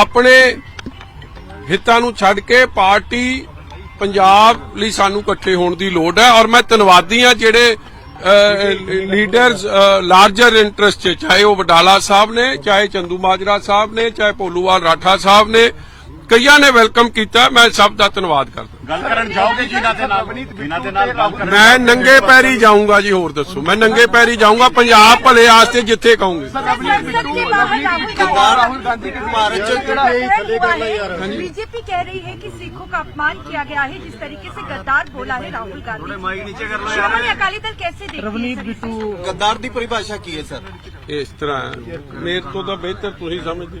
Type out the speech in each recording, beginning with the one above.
ਆਪਣੇ ਹਿੱਤਾਂ ਨੂੰ ਛੱਡ ਕੇ ਪਾਰਟੀ ਪੰਜਾਬ ਲਈ ਸਾਨੂੰ ਇਕੱਠੇ ਹੋਣ ਦੀ ਲੋੜ ਹੈ ਔਰ ਮੈਂ ਧੰਨਵਾਦੀ ਹਾਂ ਜਿਹੜੇ ਲੀਡਰਸ ਲਾਰਜਰ ਇੰਟਰਸਟ ਚਾਹੇ ਉਹ ਵਡਾਲਾ ਸਾਹਿਬ ਨੇ ਚਾਹੇ ਚੰਦੂ ਮਾਜਰਾ ਸਾਹਿਬ ਨੇ ਚਾਹੇ ਪੋਲੂਵਾਲ ਰਾਠਾ ਸਾਹਿਬ ਨੇ ਕਈਆਂ ਨੇ ਵੈਲਕਮ ਕੀਤਾ ਮੈਂ ਸਭ ਦਾ ਧੰਨਵਾਦ ਕਰਦਾ ਗੱਲ ਕਰਨ ਜਾਓਗੇ ਜਿਨ੍ਹਾਂ ਦੇ ਨਾਲ ਜਿਨ੍ਹਾਂ ਦੇ ਨਾਲ ਗੱਲ ਕਰਨ ਮੈਂ ਨੰਗੇ ਪੈਰੀ ਜਾਊਂਗਾ ਜੀ ਹੋਰ ਦੱਸੋ ਮੈਂ ਨੰਗੇ ਪੈਰੀ ਜਾਊਂਗਾ ਪੰਜਾਬ ਭਲੇ ਆਸਤੇ ਜਿੱਥੇ ਕਹੋਗੇ ਬੀਜੇਪੀ ਗਾਂਧੀ ਦੀ ਹੈ ਚ ਕਿਹੜਾ ਦਾ ਕਰਨਾ ਕੀਤਾ ਗਿਆ ਹੈ ਜਿਸ ਤਰੀਕੇ ਸੇ ਗੱਦਾਰ ਬੋਲਾ ਹੈ ਰਾਹੁਲ ਗਾਂਧੀ ਅਕਾਲੀ ਦਲ ਕੈਸੇ ਦੇਖ ਰਵਨੀਤ ਬਿੱਟੂ ਗੱਦਾਰ ਦੀ ਪਰਿਭਾਸ਼ਾ ਕੀ ਹੈ ਸਰ ਇਸ ਤਰ੍ਹਾਂ ਮੇਰੇ ਤੋਂ ਤਾਂ ਬਿਹਤਰ ਤੁਸੀਂ ਸਮਝਦੇ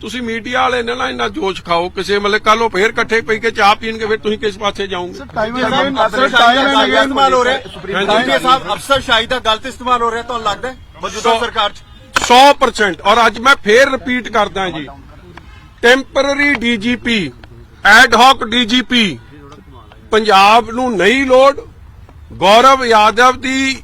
ਤੁਸੀਂ ਮੀਡੀਆ ਵਾਲੇ ਨਾ ਇੰਨਾ ਜੋਸ਼ ਖਾਓ ਕਿਸੇ ਮਲੇ ਕੱਲ ਫੇਰ ਇਕੱਠੇ ਪਈ ਕੇ ਚਾਹ ਪੀਣ ਕੇ ਫਿਰ ਤੁਸੀਂ ਕਿਸ ਪਾਸੇ ਜਾਓਗੇ ਸਰ ਟਾਈਮ ਅਗੇਨ ਅਸਰ ਟਾਈਮ ਅਗੇਨ ਇਸਤੇਮਾਲ ਹੋ ਰਿਹਾ ਸੁਪਰੀਮ ਕੋਰਟ ਸਾਹਿਬ ਅਫਸਰ ਸ਼ਾਹੀ ਦਾ ਗਲਤ ਇਸਤੇਮਾਲ ਹੋ ਰਿਹਾ ਤੁਹਾਨੂੰ ਲੱਗਦਾ ਮੌਜੂਦਾ ਸਰਕਾਰ 'ਚ 100% ਔਰ ਅੱਜ ਮੈਂ ਫੇਰ ਰਿਪੀਟ ਕਰਦਾ ਜੀ temporary DGP ad hoc DGP Punjab ਨੂੰ ਨਹੀਂ ਲੋੜ ਗੌਰਵ ਯਾਦਵ ਦੀ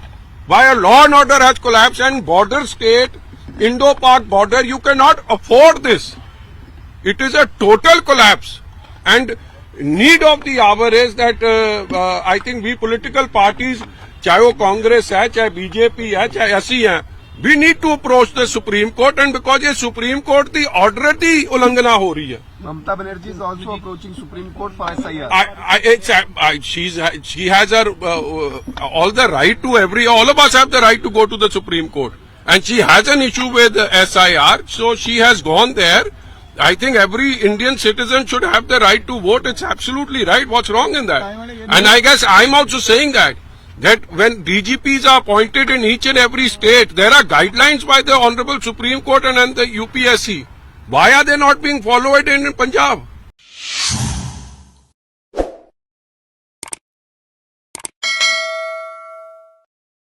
While law and order has collapsed and border state, Indo-Pak border, you cannot afford this. It is a total collapse. And need of the hour is that uh, uh, I think we political parties, chahe वो कांग्रेस है चाहे BJP है चाहे ऐसी है we need to approach the supreme court and because ये supreme court की order की उल्लंघना हो रही है Mamta Banerjee is also approaching Supreme Court for SIR. I, I, I, uh, uh, she's, uh, she has her uh, all the right to every. All of us have the right to go to the Supreme Court, and she has an issue with SIR, so she has gone there. I think every Indian citizen should have the right to vote. It's absolutely right. What's wrong in that? And I guess I'm also saying that that when DGPs are appointed in each and every state, there are guidelines by the Honorable Supreme Court and, and the UPSC. Why are they not being followed in Punjab?